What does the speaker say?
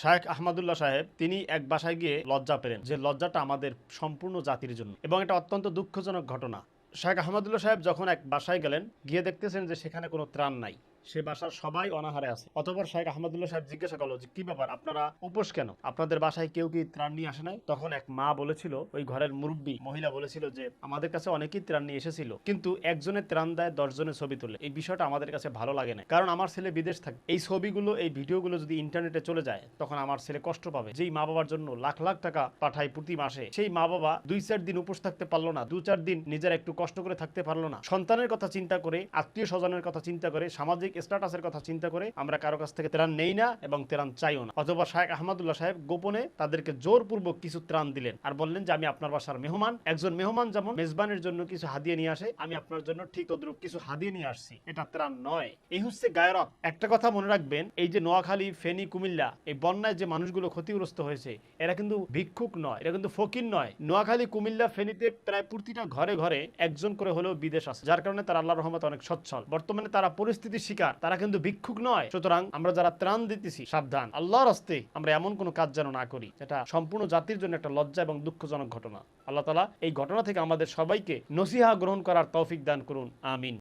শায়েখ আহমদুল্লাহ সাহেব, তিনি এক বাসায় গিয়ে লজ্জা পেলেন যে লজ্জাটা আমাদের সম্পূর্ণ জাতির জন্য এবং এটা অত্যন্ত দুঃখজনক ঘটনা। শায়েখ আহমদুল্লাহ সাহেব যখন এক বাসায় গেলেন, গিয়ে দেখতেছেন যে সেখানে কোনো ত্রাণ নাই। সে বাসার সবাই অনাহারে আছে। অতপর শাহেখ আহমদুল্লাহ সাহেব জিজ্ঞাসা করল যে, কি ব্যাপার? আপনারা উপোস কেন? আপনাদের বাসায় কেউ কি ত্রাণ নিয়ে আসে নাই? তখন এক মা বলেছিল, ওই ঘরের মুরব্বী মহিলা বলেছিল যে, আমাদের কাছে অনেকেই ত্রাণ নিয়ে এসেছিল, কিন্তু একজনের ত্রাণ দেয় দশজনের ছবি তোলে। এই বিষয়টা আমাদের কাছে ভালো লাগে না। কারণ আমার ছেলে বিদেশ থাকে। এই ছবিগুলো, এই ভিডিওগুলো যদি ইন্টারনেটে চলে যায়, তখন আমার ছেলে কষ্ট পাবে। যেই মা বাবার জন্য লাখ লাখ টাকা পাঠায় প্রতি মাসে, সেই মা বাবা দুই, চার দিন উপোস থাকতে পারল না। দু, চার দিন নিজের একটু কষ্ট করে থাকতে পারল না। সন্তানের কথা চিন্তা করে আত্মীয় স্বজনের কথা চিন্তা করে, সামাজিক স্ট্যাটাসের কথা চিন্তা করে আমরা কারও কাছ থেকে ত্রাণ নেই না এবং ত্রাণ চাইও না। অথবা শাহেখ আহমদুল্লাহ সাহেব গোপনে তাদেরকে জোরপূর্বক কিছু ত্রাণ দিলেন আর বললেন যে, আমি আপনার বাসার মেহমান। একজন মেহমান যেমন মেজবানের জন্য কিছু হাদিয়ে নিয়ে আসে, আমি আপনার জন্য ঠিক তদ্রুপ কিছু হাদিয়ে নিয়ে আসছি। এটা ত্রাণ নয়। এই হচ্ছে গায়রত। একটা কথা মনে রাখবেন, এই যে নোয়াখালী, ফেনী, কুমিল্লা, এই বন্যায় যে মানুষগুলো ক্ষতিগ্রস্ত হয়েছে, এরা কিন্তু ভিক্ষুক নয়, এরা কিন্তু ফকির নয়। নোয়াখালী, কুমিল্লা, ফেনীতে প্রায় প্রতিটা ঘরে ঘরে একজন করে হলেও বিদেশ আছে, যার কারণে তারা আল্লাহ রহমত অনেক সচ্ছল। বর্তমানে তারা পরিস্থিতি শিকার তারা কিন্তু ভিক্ষুক নয়। সুতরাং আমরা যারা ত্রাণ দিতেছি, সাবধান। আল্লাহর হস্তে আমরা এমন কোনো কাজ যেন না করি এটা সম্পূর্ণ জাতির জন্য একটা লজ্জা এবং দুঃখজনক ঘটনা। আল্লাহ তালা এই ঘটনা থেকে আমাদের সবাইকে নসিহা গ্রহণ করার তৌফিক দান করুন। আমিন।